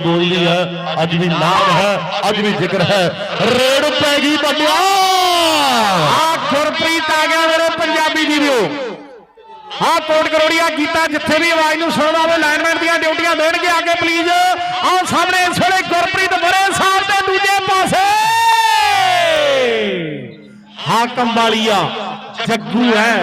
ਬੋਲਦੀ ਹੈ, ਅੱਜ ਵੀ ਨਾਮ ਹੈ, ਅੱਜ ਵੀ ਜ਼ਿਕਰ ਹੈ। ਰੇਡ ਪੈ ਗਈ ਬੰਦਿਆ ਆ ਗੁਰਪ੍ਰੀਤ ਆ ਗਿਆ ਮੇਰੇ ਪੰਜਾਬੀ ਵੀਰੋ। ਆ ਕੋਟ ਕਰੋੜੀਆ ਗੀਤਾ ਜਿੱਥੇ ਵੀ ਆਵਾਜ਼ ਨੂੰ ਸੁਣਦਾ ਹੋਵੇ, ਲਾਈਨਮੈਨ ਦੀਆਂ ਡਿਊਟੀਆਂ ਦੇਣਗੇ ਅੱਗੇ ਪਲੀਜ਼ ਆਓ ਸਾਹਮਣੇ ਇਸ ਵੇਲੇ ਗੁਰਪ੍ਰੀਤ ਬੜੇ ਸਾਹਿਬ ਦੇ ਦੂਜੇ ਪਾਸੇ। ਹਾਕਮ ਵਾਲੀਆ, ਜੱਗੂ ਹੈ।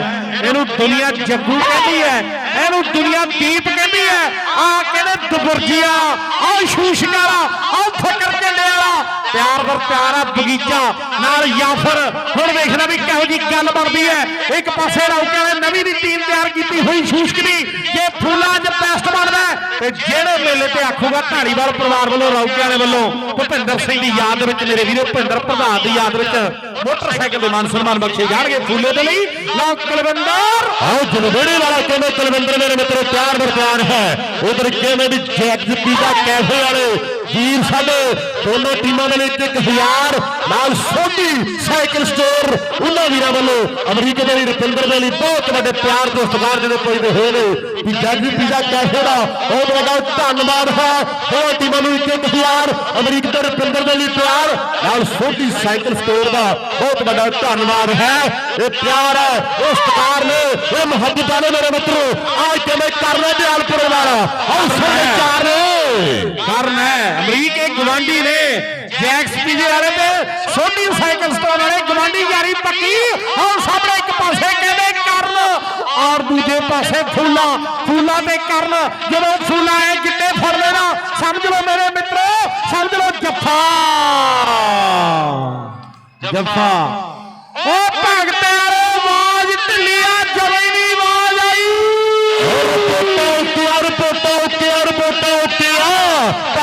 ਇਹਨੂੰ ਦੁਨੀਆ ਜੱਗੂ ਕਹਿੰਦੀ ਹੈ। ਇਹਨੂੰ ਦੁਨੀਆ ਦੀਪ ਕਹਿੰਦੀ ਹੈ। ਆ ਕਹਿੰਦੇ ਦੁਬਰਜੀਆ ਆ? ਸ਼ੂਸ਼ਕਾਰਾ ਆ ਫਕਰ ਝੰਡੇ ਵਾਲਾ। ਪਿਆਰ ਵਰ ਪਿਆਰ ਆ, ਬਗੀਚਾ। ਨਾਲ ਯਾਫਰ। ਹੁਣ ਵੇਖਣਾ ਵੀ ਕਿਹੋ ਜੀ ਗੱਲ ਬਣਦੀ ਹੈ। ਇੱਕ ਪਾਸੇ ਰੌਕਿਆਂ ਨੇ ਨਵੀਂ ਦੀ ਟੀਮ ਤਿਆਰ ਕੀਤੀ ਹੋਈ ਸ਼ੂਸ਼ਕ ਦੀ। ਜੇ ਫੁੱਲਾਂ 'ਚ ਬੈਸਟ ਬਣਦਾ ਤੇ ਜਿਹੜੇ ਮੇਲੇ ਤੇ ਆਖੂਗਾ ਢਾਲੀਵਾਲ ਪਰਿਵਾਰ ਵੱਲੋਂ ਰੌਕੇ ਵਾਲੇ ਵੱਲੋਂ, ਭੁਪਿੰਦਰ ਸਿੰਘ ਦੀ ਯਾਦ ਦੇ ਵਿੱਚ, ਮੇਰੇ ਵੀਰੋ ਭੁਪਿੰਦਰ ਪ੍ਰਧਾਨ ਦੀ ਯਾਦ ਵਿੱਚ ਮੋਟਰਸਾਈਕਲ ਦੇ ਮਾਨ ਸਨਮਾਨ ਬਖਸ਼ੇ ਜਾਣਗੇ ਫੂਲੇ ਦੇ ਲਈ। ਲਓ ਕੁਲਵਿੰਦਰ। ਆਓ ਜਲਵੇੜੇ ਵਾਲਾ ਕਹਿੰਦੇ ਕੁਲਵਿੰਦਰ ਮੇਰੇ ਮਿੱਤਰੋ ਪਿਆਰ ਵਰਤਾਨ ਹੈ। ਉਧਰ ਕਹਿੰਦੇ ਵੀ ਜੈਕਸ ਪੀਜ਼ਾ ਕੈਫੇ ਵਾਲੇ ਵੀਰ ਸਾਡੇ, ਦੋਨੋਂ ਟੀਮਾਂ ਦੇ ਲਈ 1000 ਨਾਲ ਸੋਢੀ ਸਾਈਕਲ ਸਟੋਰ ਉਹਨਾਂ ਵੀਰਾਂ ਵੱਲੋਂ ਅਮਰੀਕਾ ਦੇ ਲਈ ਰੁਪਿੰਦਰ ਦੇ ਲਈ ਬਹੁਤ ਵੱਡੇ ਪਿਆਰ ਤੇ ਸਤਿਕਾਰ ਜਿਹੜੇ ਪੁੱਜਦੇ ਹੋਏ ਨੇ ਵੀ ਜੈਕਸ ਪੀਜ਼ਾ ਕੈਫੇ ਦਾ ਬਹੁਤ ਵੱਡਾ ਧੰਨਵਾਦ ਹੈ। ਦੋਵਾਂ ਟੀਮਾਂ ਨੂੰ 1000 ਅਮਰੀਕਾ ਦੇ ਰੁਪਿੰਦਰ ਦੇ ਲਈ ਪਿਆਰ ਨਾਲ ਸੋਢੀ ਸਾਈਕਲ ਸਟੋਰ ਦਾ ਬਹੁਤ ਵੱਡਾ ਧੰਨਵਾਦ ਹੈ। ਇਹ ਪਿਆਰ ਹੈ ਇਹ ਸਤਿਕਾਰ ਨੇ ਇਹ ਮੁਹੱਬਤਾਂ ਨੇ ਮੇਰੇ ਮਿੱਤਰੋ ਅੱਜ ਕਿਵੇਂ ਕਰਨਾ ਦਿਆਲਪੁਰ ਵਾਲਾ? ਹੌਸਲੇ ਚਾਰ ਨੇ। ਕਰਨ ਅਮਰੀਕੇ ਗਵਾਂਡੀ ਨੇ ਜੈਕਸ ਪੀਜੇ ਵਾਲੇ ਤੇ ਸੋਨੀ ਸਾਈਕਲ ਸਟੋਰ ਵਾਲੇ ਗਵਾਂਡੀ ਯਾਰੀ ਪੱਕੀ। ਹੁਣ ਸਾਹਮਣੇ ਇੱਕ ਪਾਸੇ ਕਹਿੰਦੇ ਕਰਨ ਔਰ ਦੂਜੇ ਪਾਸੇ ਫੂਲਾ। ਫੂਲਾ ਤੇ ਕਰਨ ਜਦੋਂ ਫੂਲਾ ਇਹ ਗਿੱਟੇ ਫੜ ਲੈਣਾ ਸਮਝ ਲਓ ਮੇਰੇ ਮਿੱਤਰੋ ਸਮਝ ਲਓ ਜੱਫਾ। ਜੱਫਾ। ਉਹ ਭਗਤ ਯਾਰੋ ਆਵਾਜ਼ ਢਿੱਲੀਆ ਜਵੇਂ ਨਹੀਂ।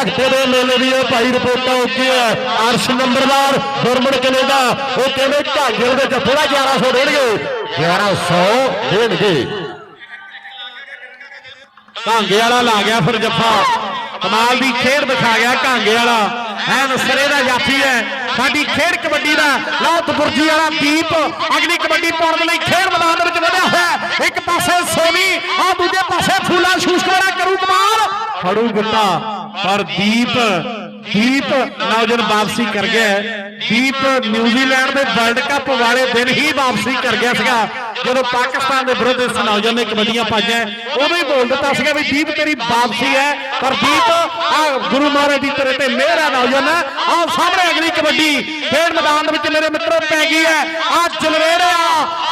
ਭਗਤੇ ਦੇ ਮੇਲੇ ਦੀ ਇਹ ਭਾਈ ਰਿਪੋਰਟਾਂ ਉੱਤੇ ਆ ਅਰਸ਼ ਨੰਬਰਦਾਰ ਗੁਰਮਣ ਕੈਨੇਡਾ, ਉਹ ਕਹਿੰਦੇ ਢਾਂਗੇ ਦੇ ਜੱਫੜਾ 1100 ਦੇਣਗੇ। 1100 ਦੇਣਗੇ। ਕਾਂਗੇ ਵਾਲਾ ਲਾ ਗਿਆ ਫਿਰ ਜੱਫਾ। ਕਮਾਲ ਦੀ ਖੇਡ ਦਿਖਾ ਗਿਆ ਕਾਂਗੇ ਵਾਲਾ। ਐਨ ਸਰੇ ਦਾ ਜਾਫੀ ਹੈ। ਸਾਡੀ ਖੇਡ ਕਬੱਡੀ ਦਾ ਲਾਤ ਬੁਰਜੀ ਵਾਲਾ ਦੀਪ ਅਗਲੀ ਕਬੱਡੀ ਪਾਉਣ ਦੇ ਲਈ ਖੇਡ ਮੈਦਾਨ ਦੇ ਵਿੱਚ ਵਧਿਆ ਹੋਇਆ ਇੱਕ ਪਾਸੇ ਸੋਨੀ, ਆ ਦੂਜੇ ਪਾਸੇ ਫੂਲਾ ਸ਼ੂਸ਼ਕਰਾ ਕਰੂ ਕਮਾਲ ਫੜੂ ਗੁੱਟਾ, ਪਰ ਦੀਪ ਦੀਪ ਨੌਜਵਾਨ ਵਾਪਸੀ ਕਰ ਗਿਆ ਦੀਪ ਨਿਊਜ਼ੀਲੈਂਡ ਦੇ ਵਰਲਡ ਕੱਪ ਵਾਲੇ ਦਿਨ ਹੀ ਵਾਪਸੀ ਕਰ ਗਿਆ ਸੀਗਾ। ਜਦੋਂ ਪਾਕਿਸਤਾਨ ਦੇ ਵਿਰੁੱਧ ਇਸ ਨੌਜਵਾਨ ਨੇ ਕਬੱਡੀਆਂ ਪਾਈਆਂ ਉਦੋਂ ਹੀ ਬੋਲ ਦਿੱਤਾ ਸੀਗਾ ਵੀ ਦੀਪ ਤੇਰੀ ਵਾਪਸੀ ਹੈ, ਪਰ ਦੀਪ ਆ ਗੁਰੂ ਮਹਾਰਾਜ ਦੀ ਤੇਰੇ ਤੇ ਮਿਹਰ ਹੈ ਨੌਜਵਾਨ। ਆ ਸਾਹਮਣੇ ਅਗਲੀ ਕਬੱਡੀ ਖੇਡ ਮੈਦਾਨ ਦੇ ਵਿੱਚ ਮੇਰੇ ਮਿੱਤਰੋ ਪੈ ਗਈ ਹੈ। ਆ ਜਲਵੇੜਿਆ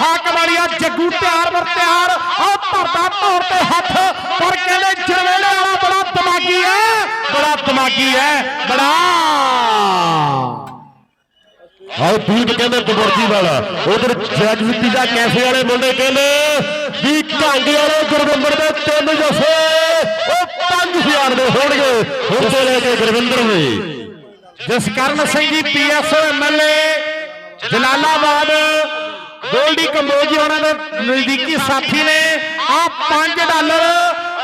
ਹਾਕਮ ਵਾਲੀਆ ਜੱਗੂ ਤਿਆਰ ਵਰ ਤਿਆਰ। ਆ ਧਰਦਾ ਤੌਰ ਤੇ ਹੱਥ, ਪਰ ਕਹਿੰਦੇ ਜਲਵੇੜੇ ਵਾਲਾ ਬੜਾ ਦਿਮਾਗੀ ਹੈ, ਬੜਾ ਦਿਮਾਗੀ ਹੈ, ਬੜਾ। ਆਓ ਦੀਪ ਕਹਿੰਦੇ ਕਬਰਜੀ ਵਾਲਾ। ਉਧਰ ਜੱਜ ਪੀਜ਼ਾ ਕੈਫੇ ਵਾਲੇ ਮੁੰਡੇ ਕਹਿੰਦੇ, ਵੀ ਢਾਂਗੇ ਵਾਲੇ ਗੁਰਵਿੰਦਰ ਦੇ ਤਿੰਨ ਜਫੇ, ਉਹ 5000 ਦੇ ਹੋਣਗੇ। ਹੁਣ ਤੋਂ ਲੈ ਕੇ ਗੁਰਵਿੰਦਰ ਹੋਏ ਜਸਕਰਨ ਸਿੰਘ ਜੀ ਪੀਐਸਓ ਐਮਐਲਏ, ਜਲਾਲਾਬਾਦ, ਗੋਲਡੀ ਕੰਬੋਜੀ ਉਹਨਾਂ ਦੇ ਨਜ਼ਦੀਕੀ ਸਾਥੀ ਨੇ ਆ 5 ਡਾਲਰ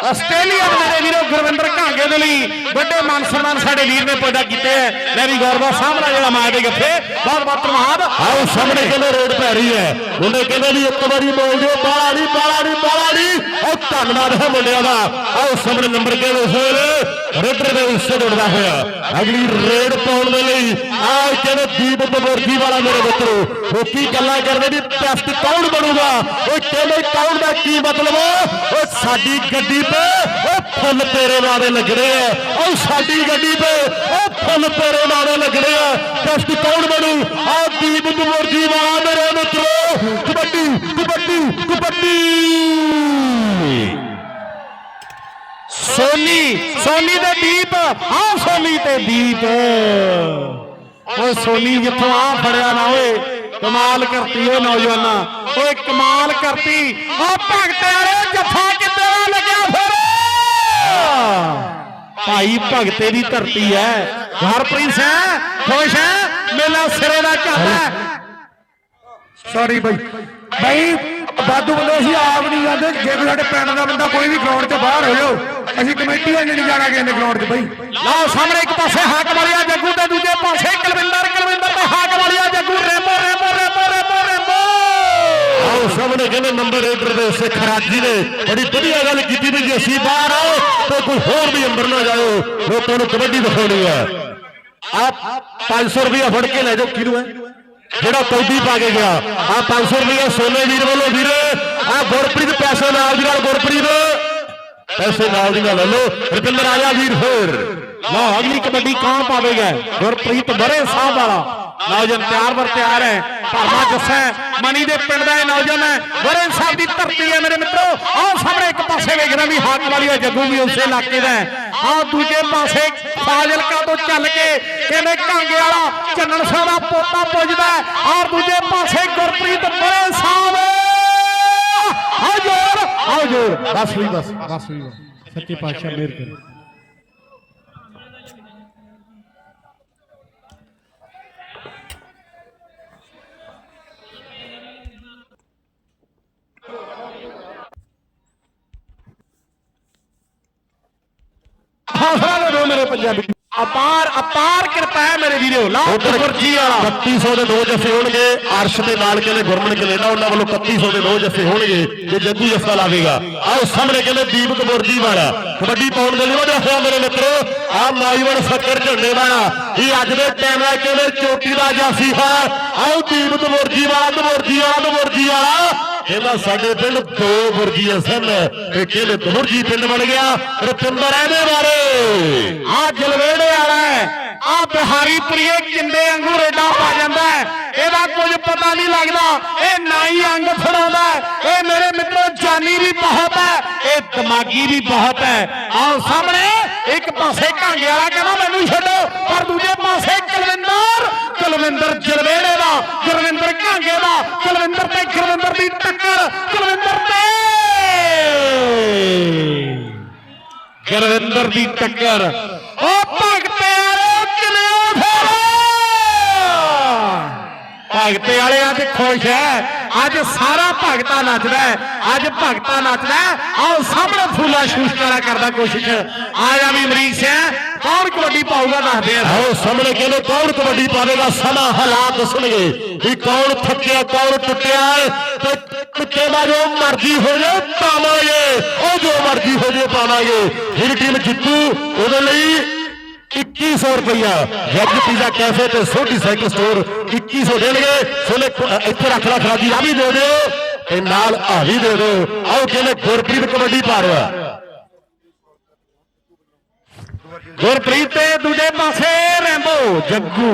ਆਸਟ੍ਰੇਲੀਆ ਦੇ ਮੇਰੇ ਵੀਰੋ ਗੁਰਵਿੰਦਰ ਘਾਂਗੇ ਦੇ ਲਈ ਵੱਡੇ ਮਾਨ ਸਨਮਾਨ ਸਾਡੇ ਵੀਰ ਨੇ ਪੈਦਾ ਕੀਤੇ ਹੈ। ਲੈ ਵੀ ਗੌਰਵਾ ਸਾਹਮਣਾ ਜਿਹੜਾ ਮਾਰ ਦੇ ਗੱਫੇ ਬਹੁਤ ਬਹੁਤ ਧੰਨਵਾਦ। ਆਓ ਸਾਹਮਣੇ। ਕਹਿੰਦੇ ਰੇਡ ਪੈ ਰਹੀ ਹੈ। ਮੁੰਡੇ ਕਹਿੰਦੇ ਵੀ ਇੱਕ ਵਾਰੀ ਬੋਲ ਦਿਓ, ਬਾਲਾ ਨਹੀਂ ਬਾਲਾ ਨਹੀਂ ਬਾਲਾ ਨਹੀਂ। ਉਹ ਧੰਨਵਾਦ ਹੈ ਮੁੰਡਿਆਂ ਦਾ। ਆਓ ਸਾਹਮਣੇ ਨੰਬਰ ਕਹਿੰਦੇ ਹੋਏ ਰੇਡਰ ਦੇ ਹਿੱਸੇ ਜੁੜਦਾ ਹੋਇਆ। ਅਗਲੀ ਰੇਡ ਪਾਉਣ ਦੇ ਲਈ ਆਹ ਕਹਿੰਦੇ ਦੀਪ ਬਬਰਜੀ ਵਾਲਾ ਮੇਰੇ ਮਿੱਤਰੋ, ਉਹ ਕੀ ਗੱਲਾਂ ਕਰਦੇ ਵੀ ਟੈਸਟ ਕੌਣ ਬਣੂਗਾ? ਉਹ ਕਹਿੰਦੇ ਕੌਣ ਦਾ ਕੀ ਮਤਲਬ? ਉਹ ਸਾਡੀ ਗੱਡੀ 'ਤੇ, ਉਹ ਫੁੱਲ ਤੇਰੇ ਨਾਲੇ ਲੱਗਣੇ ਆ। ਉਹ ਸਾਡੀ ਗੱਡੀ 'ਤੇ, ਉਹ ਫੁੱਲ ਤੇਰੇ ਨਾਲੇ ਲੱਗਣੇ ਆ। ਟੈਸਟ ਕੌਣ ਬਣੂ? ਆਹ ਦੀਪ ਬਬਰਜੀ ਵਾਲਾ ਮੇਰੇ ਮਿੱਤਰੋ। ਕਬੱਡੀ ਕਬੱਡੀ ਕਬੱਡੀ। ਸੋਨੀ ਸੋਨੀ ਤੇ ਦੀਪ। ਆ ਸੋਨੀ ਤੇ ਦੀਪ। ਓਏ ਸੋਨੀ, ਜਿੱਥੋਂ ਆ ਫੜਿਆ ਨਾ ਓਏ ਕਮਾਲ ਕਰਤੀ ਓ ਨੌਜਵਾਨਾ। ਓਏ ਕਮਾਲ ਕਰਤੀ। ਓ ਭਗਤ ਵਾਲੇ ਜੱਫਾ ਕਿੱਦਾਂ ਲੱਗਿਆ ਫਿਰ? ਭਾਈ, ਭਗਤੇ ਦੀ ਧਰਤੀ ਹੈ। ਹਰਪ੍ਰੀਤ ਸਿੰਘ ਖੁਸ਼ ਹੈ? ਮੇਲਾ ਸਿਰੇ ਦਾ ਝਾੜਾ ਸੌਰੀ ਬਾਈ। ਬਾਈ ਬਾਦੂ ਬੰਦੇ ਅਸੀਂ ਆਪ ਨਹੀਂ ਜਾਂਦੇ। ਜੇ ਕੋਈ ਸਾਡੇ ਪਿੰਡ ਦਾ ਬੰਦਾ ਕੋਈ ਵੀ ਗਰਾਊਂਡ 'ਚ ਬਾਹਰ ਹੋ ਜਾਓ ਅਸੀਂ ਕਮੇਟੀ ਵਾਲੇ ਨਹੀਂ ਜਾਣਾ ਕਿਸੇ ਨੇ ਗਰਾਊਂਡ 'ਚ ਬਾਈ। ਲਓ ਸਾਹਮਣੇ ਇੱਕ ਪਾਸੇ ਹਾਕ ਵਾਲਿਆ ਜੱਗੂ ਤੇ ਦੂਜੇ ਪਾਸੇ ਕੁਲਵਿੰਦਰ ਕੁਲਵਿੰਦਰ ਤੇ ਹਾਕ ਵਾਲਿਆ ਜੱਗੂ। ਰੇਮੋ ਰੇਮੋ ਰੇਮੋ ਰੇਮੋ ਰੇਮੋ। ਆਓ ਸਾਹਮਣੇ ਕਹਿੰਦੇ ਨੰਬਰ ਰੇਡਰ ਦੇ ਸਿੱਖ ਰਾਜੀ ਨੇ। ਬੜੀ ਵਧੀਆ ਗੱਲ ਕੀਤੀ ਵੀ ਜੇ ਅਸੀਂ ਬਾਹਰ ਆਓ ਤੇ ਕੋਈ ਹੋਰ ਵੀ ਅੰਦਰ ਨਾ ਜਾਓ ਲੋਕਾਂ ਨੂੰ ਕਬੱਡੀ ਦਿਖਾਉਣੀ ਹੈ। ਆਪ 500 ਰੁਪਇਆ ਫੜ ਕੇ ਲੈ ਜਾਓ ਕਿਹਨੂੰ ਹੈ? ਜਿਹੜਾ ਕੌਡੀ ਪਾ ਕੇ ਗਿਆ। ਆ 500 ਰੁਪਇਆ ਸੋਨੇ ਵੀਰ ਵੱਲੋਂ ਵੀਰੇ ਆ ਗੁਰਪ੍ਰੀਤ ਪੈਸੇ ਨਾਲ ਦੀ ਨਾਲ ਗੁਰਪ੍ਰੀਤ। ਪੈਸੇ ਨਾਲ ਦੀ ਨਾਲ ਲੈ ਲਓ। ਰੁਪਿੰਦਰ ਆਇਆ ਵੀਰ ਹੋਰ ਲਓ, ਅਗਲੀ ਕਬੱਡੀ ਕੌਣ ਪਾਵੇਗਾ? ਗੁਰਪ੍ਰੀਤ ਬਰੇ ਸਾਹਿਬ ਵਾਲਾ। ਨੌਜਵਾਨ ਤਿਆਰ ਵਰ ਤਿਆਰ ਹੈ। ਧਰਮਾ ਜੱਸਾ ਮਨੀ ਦੇ ਪਿੰਡ ਦਾ ਇਹ ਨੌਜਵਾਨ ਹੈ। ਬਰੇ ਸਾਹਿਬ ਦੀ ਧਰਤੀ ਹੈ ਮੇਰੇ ਮਿੱਤਰੋ। ਆਹ ਸਾਹਮਣੇ ਇੱਕ ਪਾਸੇ ਵੇਖਣਾ ਵੀ ਹਾਕ ਵਾਲੀ ਹੈ ਜੱਗੂ ਵੀ ਉਸੇ ਇਲਾਕੇ ਦਾ ਹੈ। ਆਹ ਦੂਜੇ ਪਾਸੇ ਫਾਜ਼ਿਲਕਾ ਤੋਂ ਚੱਲ ਕੇ ਕਹਿੰਦੇ ਕਾਂਗੇ ਵਾਲਾ ਚੰਨਣ ਸਿੰਘ ਦਾ ਪੋਤਾ ਪੁੱਜਦਾ ਹੈ। ਔਰ ਦੂਜੇ ਪਾਸੇ ਗੁਰਪ੍ਰੀਤ ਬਰੇ ਸਾਹਿਬ ਆਓ ਜੋਰ ਆਓ ਜੋਰ। ਬਸ ਵੀ ਬਸ ਬਸ ਵੀ ਬਸ। ਸੱਚੇ ਪਾਤਸ਼ਾਹ ਮਿਹਰ ਕਰੇ ਹੌਸਲਾ ਦਿਓ ਮੇਰੇ ਪੰਜਾਬੀ ਅਪਾਰ ਅਪਾਰ ਕਿਰਪਾ ਹੈ ਮੇਰੇ ਵੀਰੋ। ਉਧਰ ਗੁਰਜੀ ਵਾਲਾ। 3100 ਦੇ ਦੋ ਜੱਫੇ ਹੋਣਗੇ। ਅਰਸ਼ ਦੇ ਨਾਲ ਕਹਿੰਦੇ ਗੁਰਮਨ ਕਲੇਨਾ ਉਹਨਾਂ ਵੱਲੋਂ 3100 ਦੇ ਦੋ ਜੱਫੇ ਹੋਣਗੇ। ਜੇ ਜੱਗੂ ਜੱਫਾ ਲਾਵੇਗਾ। ਆਓ ਸਾਹਮਣੇ ਕਹਿੰਦੇ ਦੀਪਕ ਬੁਰਜੀ ਵਾਲਾ। ਕਬੱਡੀ ਪਾਉਣ ਦੇ ਲਈ ਵਧਿਆ ਹੋਇਆ ਮੇਰੇ ਮਿੱਤਰੋ। ਆ ਮਾਈਵਨ ਫੱਕਰ ਝੰਡੇ ਵਾਲਾ। ਇਹ ਅੱਜ ਦੇ ਟਾਈਮ ਆ ਕਹਿੰਦੇ ਚੋਟੀ ਦਾ ਜਾਫੀ ਹੈ ਆਓ ਦੀਪਕ ਬੁਰਜੀ ਵਾਲਾ ਤੇ ਬੁਰਜੀ ਵਾਲਾ ਤੇ ਬੁਰਜੀ ਵਾਲਾ। ਕਹਿੰਦਾ ਸਾਡੇ ਪਿੰਡ ਦੋ ਬੁਰਜੀਆਂ ਸਨ ਤੇ ਕਹਿੰਦੇ ਬੁਰਜੀ ਪਿੰਡ ਬਣ ਗਿਆ? ਰਤਿੰਦਰ ਇਹਦੇ ਬਾਰੇ ਆ ਜਲਵੇੜੇ ਵਾਲਾ ਆ ਬਿਹਾਰੀ ਪ੍ਰਿਏ ਕਿੰਦੇ ਵਾਂਗੂ ਰੇਡਾ ਪਾ ਜਾਂਦਾ ਇਹਦਾ ਕੁਝ ਪਤਾ ਨਹੀਂ ਲੱਗਦਾ। ਇਹ ਨਾਈ ਅੰਗ ਫੜਾਉਂਦਾ ਇਹ ਮੇਰੇ ਮਿੱਤਰੋ, ਜਾਨੀ ਵੀ ਬਹੁਤ ਹੈ। ਇਹ ਦਿਮਾਗੀ ਵੀ ਬਹੁਤ ਹੈ। ਆਓ ਸਾਹਮਣੇ, ਇੱਕ ਪਾਸੇ ਕਾਂਗੇ ਵਾਲਾ ਕਹਿੰਦਾ, ਮੈਨੂੰ ਛੱਡੋ, ਪਰ ਦੂਜੇ ਟੱਕਰ ਤੇ। ਗੁਰਵਿੰਦਰ ਦੀ ਟੱਕਰ ਉਹ ਭਗਤੇ ਵਾਲੇ ਕਿਵੇਂ ਫੇਰ ਭਗਤੇ ਵਾਲੇ ਅੱਜ ਖੁਸ਼ ਹੈ। ਅੱਜ ਸਾਰਾ ਭਗਤਾ ਨੱਚਦਾ ਹੈ। ਅੱਜ ਭਗਤਾ ਨੱਚਦਾ ਆਓ ਸਾਹਮਣੇ ਫੂਲਾ ਸ਼ੂਸ਼ਕਾਰਾ ਕਰਦਾ ਕੋਸ਼ਿਸ਼। ਆ ਜਾ ਵੀ ਮਰੀਜ਼ ਹੈ ਕੌਣ ਕਬੱਡੀ ਪਾਊਗਾ ਦੱਸਦੇ ਆ। ਆਓ ਸਾਹਮਣੇ ਕਹਿੰਦੇ ਕੌਣ ਕਬੱਡੀ ਪਾਵੇਗਾ? ਸਮਾਂ ਹਾਲਾਤ ਦੱਸਣਗੇ ਵੀ ਕੌਣ ਥੱਕਿਆ ਕੌਣ ਟੁੱਟਿਆ ਤੇ ਟੁੱਟੇ ਦਾ ਜੋ ਮਰਜ਼ੀ ਹੋ ਜਾਏ ਪਾਵਾਂਗੇ। ਉਹ ਜੋ ਮਰਜ਼ੀ ਹੋ ਜਾਏ ਪਾਵਾਂਗੇ। ਜਿਹੜੀ ਟੀਮ ਜਿੱਤੂ, ਉਹਦੇ ਲਈ 2100 ਰੁਪਇਆ ਵੈਜ ਪੀਜ਼ਾ ਕੈਫੇ ਤੇ ਸੋਢੀ ਸਾਈਕਲ ਸਟੋਰ 2100 ਦੇਣਗੇ। ਸੋਨੇ ਇੱਥੇ ਰੱਖ ਲਾ ਖਰਾਜੀ ਆ ਵੀ ਦੇ ਦਿਓ। ਤੇ ਨਾਲ ਆ ਵੀ ਦੇ ਦਿਓ। ਆਓ ਕਹਿੰਦੇ ਗੁਰਪ੍ਰੀਤ ਕਬੱਡੀ ਪਾ ਰਿਹਾ ਗੁਰਪ੍ਰੀਤ ਤੇ ਦੂਜੇ ਪਾਸੇ ਰੈਂਬੋ, ਜੱਗੂ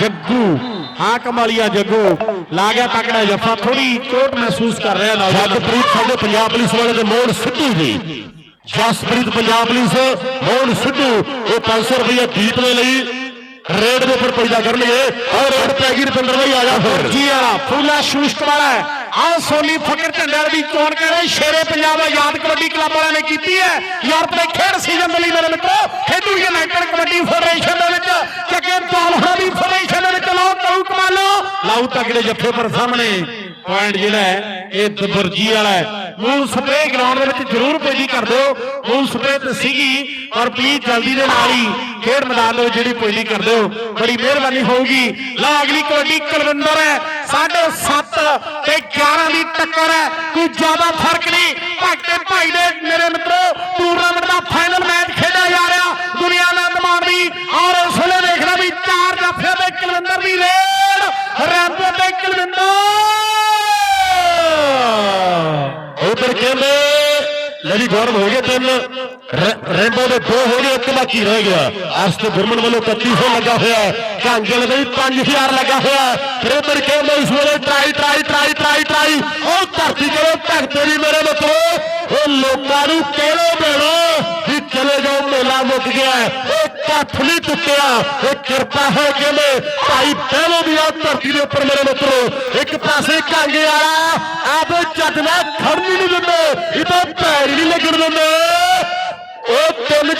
ਜੱਗੂ। ਹਾਂ, ਕਮਾਲੀਆ, ਜੱਗੂ। ਲਾ ਗਿਆ ਤਕੜਾ ਜੱਫਾ ਥੋੜੀ ਚੋਟ ਮਹਿਸੂਸ ਕਰ ਰਿਹਾ ਨੌਜਵਾਨ। ਜਗਪ੍ਰੀਤ ਸਾਡੇ ਪੰਜਾਬ ਪੁਲਿਸ ਵਾਲੇ ਦੇ ਮੋੜ ਸਿੱਧੂ ਜੀ। ਜਸਪ੍ਰੀਤ ਪੰਜਾਬ ਪੁਲਿਸ ਮੋਹਨ ਸਿੱਧੂ ਇਹ 500 ਰੁਪਏ ਦੀਪ ਦੇ ਲਈ ਰੇਡ ਦੇ ਉੱਪਰ ਪੈਦਾ ਕਰਨਗੇ ਔਰ ਰੇਡ ਪੈ ਗਈ ਰੁਪਿੰਦਰ ਭਾਈ ਆ ਜਾ ਫਿਰ ਜੀ ਵਾਲਾ ਫੂਲਾ ਸ਼ੂਸ਼ਕ ਵਾਲਾ ਹੈ ਆਹ ਸੋਨੀ ਫਕਰ ਝੰਡਾਲ ਦੀ ਚੋਣ ਕਰ ਰਹੇ ਸ਼ੇਰੇ ਪੰਜਾਬ ਆਜ਼ਾਦ ਕਬੱਡੀ ਕਲੱਬ ਵਾਲਿਆਂ ਨੇ ਕੀਤੀ ਹੈ। ਯੂਰਪ ਦੇ ਖੇਡ ਸੀਜ਼ਨ ਦੇ ਲਈ ਮੇਰੇ ਮਿੱਤਰੋ ਖੇਡੂ ਯੂਨਾਈਟਿਡ ਕਬੱਡੀ ਫੈਡਰੇਸ਼ਨ ਦੇ ਵਿੱਚ ਚੱਕੇ ਪਾਲਹਾ ਦੀ ਫੈਡਰੇਸ਼ਨ ਦੇ ਵਿੱਚ ਲਾਓ ਕਰੂ ਕਮਾਲੋ। ਲਾਉ ਤਕੜੇ ਜੱਫੇ ਪਰ ਸਾਹਮਣੇ। ਪੁਆਇੰਟ ਜਿਹੜਾ ਹੈ, ਇਹ ਦਬਰਜੀ ਵਾਲਾ ਹੈ। ਮੂਲ ਸਪਰੇ ਗਰਾਊਂਡ ਦੇ ਵਿੱਚ ਜ਼ਰੂਰ ਪੇਜੀ ਕਰ ਦਿਓ। ਮੂਲ ਸਪਰੇ ਤੇ ਸੀਗੀ ਔਰ ਪਲੀਜ਼ ਜਲਦੀ ਦੇ ਨਾਲ ਹੀ ਖੇਡ ਮੈਦਾਨ ਦੇ ਜਿਹੜੀ ਪੇਜੀ ਕਰ ਦਿਓ। ਬੜੀ ਮਿਹਰਬਾਨੀ ਹੋਊਗੀ। ਲਾ ਅਗਲੀ ਕਬੱਡੀ ਕੁਲਵਿੰਦਰ ਹੈ। 7.5 ਤੇ 11 ਦੀ ਟੱਕਰ ਹੈ। ਕੋਈ ਜ਼ਿਆਦਾ ਫ਼ਰਕ ਨਹੀਂ। ਭਗਤੇ ਭਾਈ ਦੇ ਮੇਰੇ ਮਿੱਤਰੋ ਟੂਰਨਾਮੈਂਟ ਦਾ ਫਾਈਨਲ ਮੈਚ ਖੇਡਿਆ ਲੜੀ ਹੋ ਗਏ ਤਿੰਨ। ਰੈਂਬੋ ਦੇ ਦੋ ਹੋ ਗਏ, ਇੱਕ ਬਾਕੀ ਰਹਿ ਗਿਆ। ਅਰਸ਼ ਗੁਰਮਨ ਵੱਲੋਂ 3100 ਲੱਗਾ ਹੋਇਆ ਕਾਂਗਲ ਦੇ ਵੀ 5000 ਲੱਗਾ ਹੋਇਆ ਹੈ। ਫਿਰ ਇਸ ਵੇਲੇ try try try try try. ਉਹ ਧਰਤੀ ਕਰੋ ਭਗਤੇ ਵੀ ਮੇਰੇ ਮਿੱਤਰੋ ਉਹ ਲੋਕਾਂ ਨੂੰ ਕਹਿਣਾ ਪੈਣਾ ਵੀ ਚਲੇ ਜਾਓ, ਮੇਲਾ ਮੁੱਕ ਗਿਆ ਹੈ। ਉਹ ਕੱਠ ਨਹੀਂ ਟੁੱਟਿਆ। ਇਹ ਕਿਰਪਾ ਹੈ ਕਹਿੰਦੇ ਭਾਈ ਪਹਿਲੋ ਵੀ ਆ ਧਰਤੀ ਦੇ ਉੱਪਰ ਮੇਰੇ ਮਿੱਤਰੋ ਇੱਕ ਪਾਸੇ ਕਾਂਗੇ ਵਾਲਾ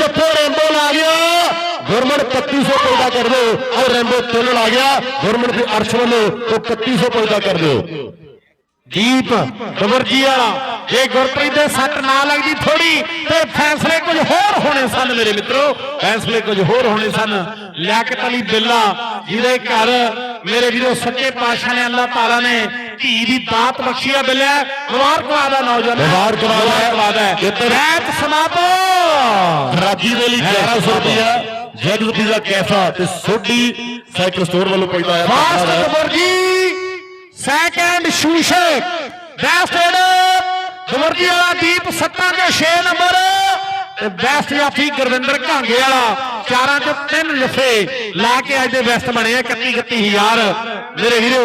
ਉਹ ਤਿੰਨ ਰੈਂਬੋ ਲਾ ਗਿਆ। ਗੁਰਮਨ 3100 ਪੈਦਾ ਕਰ ਦਿਓ। ਔਰ ਰੈਂਬੋ ਤਿੰਨ ਲਾ ਗਿਆ। ਗੁਰਮਨ ਦੇ ਅਰਸ਼ ਵੱਲੋਂ ਉਹ 3100 ਪੈਦਾ ਕਰ ਦਿਓ। ਦੀਪ ਦਵਰਜੀ ਵਾਲਾ, ਜੇ ਗੁਰਪ੍ਰੀਤ ਦੇ ਸੱਟ ਨਾ ਲੱਗਦੀ ਥੋੜੀ ਤੇ ਫੈਸਲੇ ਕੁਝ ਹੋਰ ਹੋਣੇ ਸਨ ਮੇਰੇ ਮਿੱਤਰੋ। ਫੈਸਲੇ ਕੁਝ ਹੋਰ ਹੋਣੇ ਸਨ। ਲਿਆਕਤ ਅਲੀ ਬਿੱਲਾ, ਜਿਹਦੇ ਘਰ ਮੇਰੇ ਵੀਰੋ ਸੱਚੇ ਪਾਤਸ਼ਾਹ ਨੇ ਅੱਲਾਹ ਤਾਲਾ ਨੇ ਧੀ ਦੀ ਦਾਤ ਬਖਸ਼ੀ ਆ ਬਿੱਲਿਆ ਮੁਬਾਰਕਬਾਦ ਆ ਨੌਜਵਾਨ। ਮੁਬਾਰਕਬਾਦ ਹੈ। ਹੈ ਮੈਚ ਸਮਾਪਤ ਰਾਜੀ ਦੇ ਲਈ 1100 ਰੁਪਇਆ ਜੈਗਜ਼ ਪੀਜ਼ਾ ਕੈਫਾ ਤੇ ਸੋਢੀ ਸਾਈਕਲ ਸਟੋਰ ਵੱਲੋਂ ਪੈਦਾ ਹੈ ਫਾਸਟ ਦਵਰਜੀ ਸੈਕੰਡ ਸ਼ੂਸ਼ੇ ਬੈਸਟ ਏਡ ਦਵਰਜੀ ਵਾਲਾ ਦੀਪ ਸੱਤਾਂ ਤੇ 6 ਨੰਬਰ ਤੇ ਬੈਸਟ ਜਾਫੀ ਗੁਰਵਿੰਦਰ ਘਾਂਗੇ ਵਾਲਾ ਚਾਰਾਂ ਚ ਤਿੰਨ ਜਫੇ ਲਾ ਕੇ ਅੱਜ ਦੇ ਬੈਸਟ ਬਣੇ ਆ 31 31000 ਮੇਰੇ ਵੀਰੋ